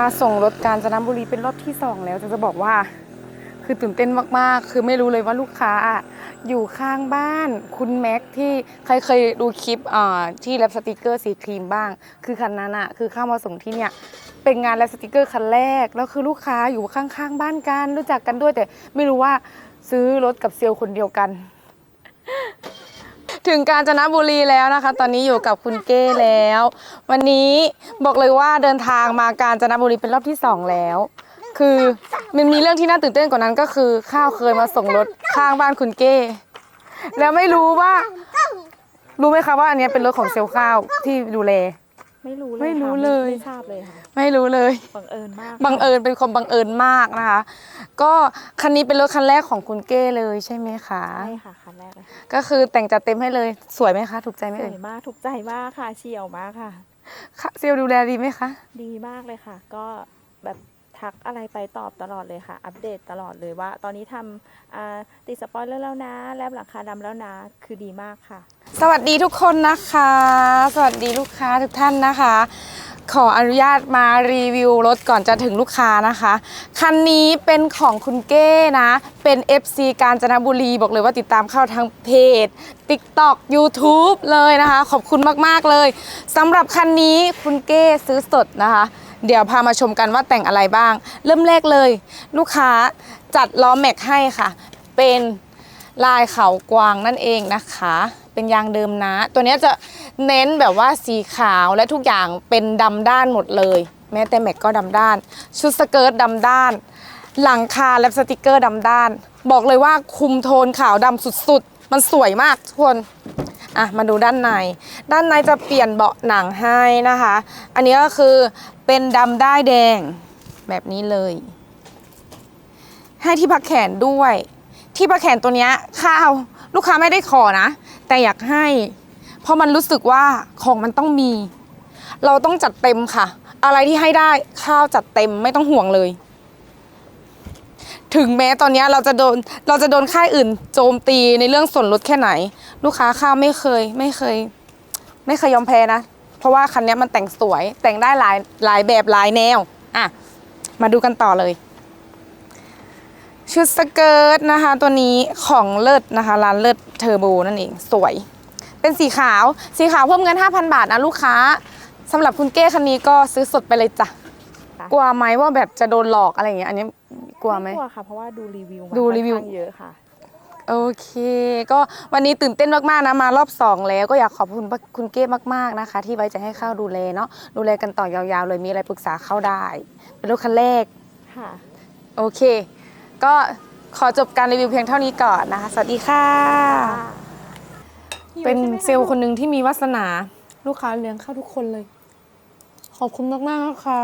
มาส่งรถกาญจนบุรีเป็นรอบที่สองแล้วจะจะบอกว่า คือตื่นเต้นมากๆ คือไม่รู้เลยว่าลูกค้าอยู่ข้างบ้าน คุณแม็กที่ใครเคยดูคลิปอ่าที่แรปสติกเกอร์สีครีมบ้าง คือคันนั้นอะคือเข้ามาส่งที่เนี่ยเป็นงานแรปสติกเกอร์คันแรก แล้วคือลูกค้าอยู่ข้างๆ บ้านกันรู้จักกันด้วยแต่ไม่รู้ว่าซื้อรถกับเซลล์คนเดียวกัน ถึงกาญจนบุรีแล้วนะคะ ตอนนี้อยู่กับคุณเก้แล้ว วันนี้บอกเลยว่าเดินทางมากาญจนบุรีเป็นรอบที่สองแล้ว คือมันมีเรื่องที่น่าตื่นเต้นกว่านั้นก็คือ ข้าวเคยมาส่งรถข้างบ้านคุณเก้ แล้วไม่รู้ว่า รู้ไหมคะว่าอันเนี้ยเป็นรถของเซลล์ข้าวที่ดูแล ไม่รู้เลยไม่รู้ค่ะเลย ไม่ทราบเลยค่ะไม่รู้เลย บังเอิญมากบังเอิญเป็นคนบังเอิญมากนะคะ ก็คันนี้เป็นรถคันแรกของคุณเก้เลยใช่ไหมคะใช่ค่ะคันแรกเลยค่ะก็คือแต่งจัดเต็มให้เลยสวยไหมคะ ถูกใจไหมสเอ่วยยมากถูกใจมากค่ะเฉียวมากค่ะ ค่ะเซลล์ดูแลดีไหมคะ ดีมากเลยค่ะ ก็แบบ ทักอะไรไปตอบตลอดเลยค่ะ อัปเดตตลอดเลยว่า ตอนนี้ทำติดสปอยเลอร์แล้วนะ แลบหลังคาดำแล้วนะ คือดีมากค่ะ สวัสดีทุกคนนะคะ สวัสดีลูกค้าทุกท่านนะคะ ขออนุญาตมารีวิวรถก่อนจะถึงลูกค้านะคะ คันนี้เป็นของคุณเก้นะ เป็น FC กาญจนบุรีบอกเลยว่าติดตามเข้าทางเพจ TikTok YouTube เลยนะคะ ขอบคุณมาก ๆ เลยสำหรับคันนี้คุณเก้ซื้อสดนะคะ เดี๋ยวพามาชมกันว่าแต่งอะไรบ้าง เริ่มแรกเลย ลูกค้าจัดล้อแม็กให้ค่ะ เป็นลายเขากวางนั่นเองนะคะ เป็นยางเดิมนะ ตัวนี้จะเน้นแบบว่าสีขาวและทุกอย่างเป็นดำด้านหมดเลย แม้แต่แม็กก็ดำด้าน ชุดสเกิร์ตดำด้าน หลังคาและสติกเกอร์ดำด้าน บอกเลยว่าคุมโทนขาวดำสุดๆ มันสวยมากทุกคนอะมาดูด้านใน ด้านในจะเปลี่ยนเบาะหนังให้นะคะ อันนี้ก็คือ เป็นดำได้ายแดงแบบนี้เลย ให้ที่พักแขนด้วย ที่พักแขนตัวเนี้ยข้าวลูกค้าไม่ได้ขอนะ แต่อยากให้ เพราะมันรู้สึกว่าของมันต้องมี เราต้องจัดเต็มค่ะ อะไรที่ให้ได้ข้าวจัดเต็มไม่ต้องห่วงเลย ถึงแม้ตอนนี้เราจะโดนเราจะโดนค่ายอื่น โจมตีในเรื่องส่วนลดแค่ไหน ลูกค้าข้าวไม่เคย ไม่เคย ไม่เคยยอมแพ้นะ เพราะว่าคันนี้มันแต่งสวยแต่งได้หลายหลายแบบหลายแนวอะมาดูกันต่อเลยชุดสเกิร์ตนะคะ ตัวนี้ของเลิศนะคะร้านเลิศเทอร์โบนั่นเองสวย เป็นสีขาวสีขาวเพิ่มเงิน 5,000 บาทนะลูกค้าสำหรับคุณเก้คันนี้ก็ซื้อสดไปเลยจ้ะกลัวไหมว่าแบบจะโดนหลอกอะไรอย่างเงี้ยอันนี้กลัวไหมกลัวค่ะเพราะว่าดูรีวิวมาดูรีวิวเยอะค่ะ โอเค ก็วันนี้ตื่นเต้นมากๆนะมารอบสองแล้วก็อยากขอบคุณคุณเก้มากๆนะคะ ที่ไว้ใจให้เข้าดูแลเนาะดูแลกันต่อยาวๆ เลยมีอะไรปรึกษาเข้าได้ เป็นรถคันแรกค่ะ โอเค ก็ขอจบการรีวิวเพียงเท่านี้ก่อนนะคะ สวัสดีค่ะ เป็นเซลล์คนหนึ่งที่มีวาสนา ลูกค้าเลี้ยงเข้าทุกคนเลย ขอบคุณมากๆนะคะ